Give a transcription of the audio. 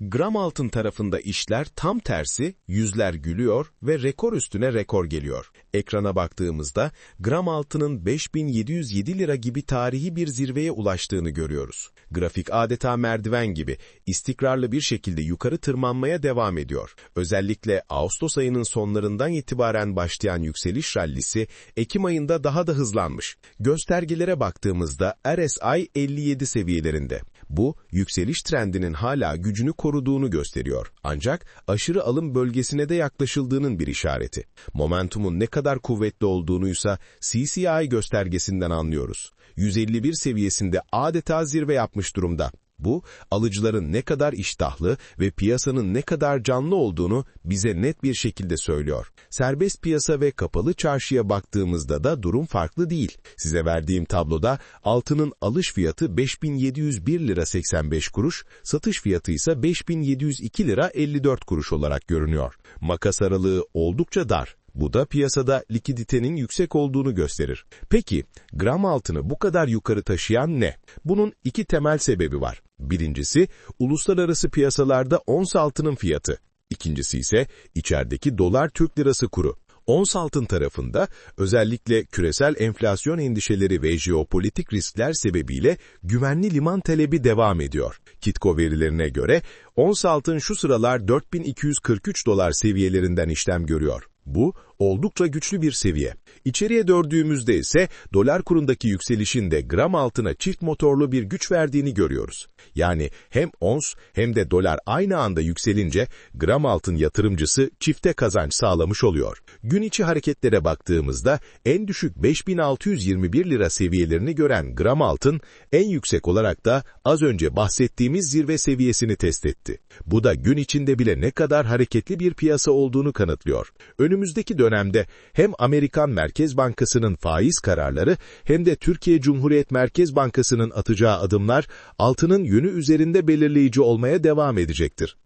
gram altın tarafında işler tam tersi, yüzler gülüyor ve rekor üstüne rekor geliyor. Ekrana baktığımızda gram altının 5707 lira gibi tarihi bir zirveye ulaştığını görüyoruz. Grafik adeta merdiven gibi istikrarlı bir şekilde yukarı tırmanmaya devam ediyor. Özellikle Ağustos ayının sonlarından itibaren başlayan yükseliş rallisi Ekim ayında daha da hızlanmış. Göstergelere baktığımızda RSI 57 seviyelerinde. Bu, yükseliş trendinin hala gücünü koruduğunu gösteriyor. Ancak aşırı alım bölgesine de yaklaşıldığının bir işareti. Momentumun ne kadar kuvvetli olduğunuysa CCI göstergesinden anlıyoruz. 151 seviyesinde adeta zirve yapmış durumda. Bu, alıcıların ne kadar iştahlı ve piyasanın ne kadar canlı olduğunu bize net bir şekilde söylüyor. Serbest piyasa ve kapalı çarşıya baktığımızda da durum farklı değil. Size verdiğim tabloda altının alış fiyatı 5701 lira 85 kuruş, satış fiyatı ise 5702 lira 54 kuruş olarak görünüyor. Makas aralığı oldukça dar. Bu da piyasada likiditenin yüksek olduğunu gösterir. Peki, gram altını bu kadar yukarı taşıyan ne? Bunun iki temel sebebi var. Birincisi, uluslararası piyasalarda ons altının fiyatı. İkincisi ise içerideki dolar Türk lirası kuru. Ons altın tarafında özellikle küresel enflasyon endişeleri ve jeopolitik riskler sebebiyle güvenli liman talebi devam ediyor. Kitco verilerine göre ons altın şu sıralar 4243 dolar seviyelerinden işlem görüyor. Bu oldukça güçlü bir seviye. İçeriye dördüğümüzde ise dolar kurundaki yükselişin de gram altına çift motorlu bir güç verdiğini görüyoruz. Yani hem ons hem de dolar aynı anda yükselince gram altın yatırımcısı çifte kazanç sağlamış oluyor. Gün içi hareketlere baktığımızda en düşük 5621 lira seviyelerini gören gram altın en yüksek olarak da az önce bahsettiğimiz zirve seviyesini test etti. Bu da gün içinde bile ne kadar hareketli bir piyasa olduğunu kanıtlıyor. Önümüzdeki dönemde hem Amerikan Merkez Bankası'nın faiz kararları hem de Türkiye Cumhuriyet Merkez Bankası'nın atacağı adımlar altının yönü üzerinde belirleyici olmaya devam edecektir.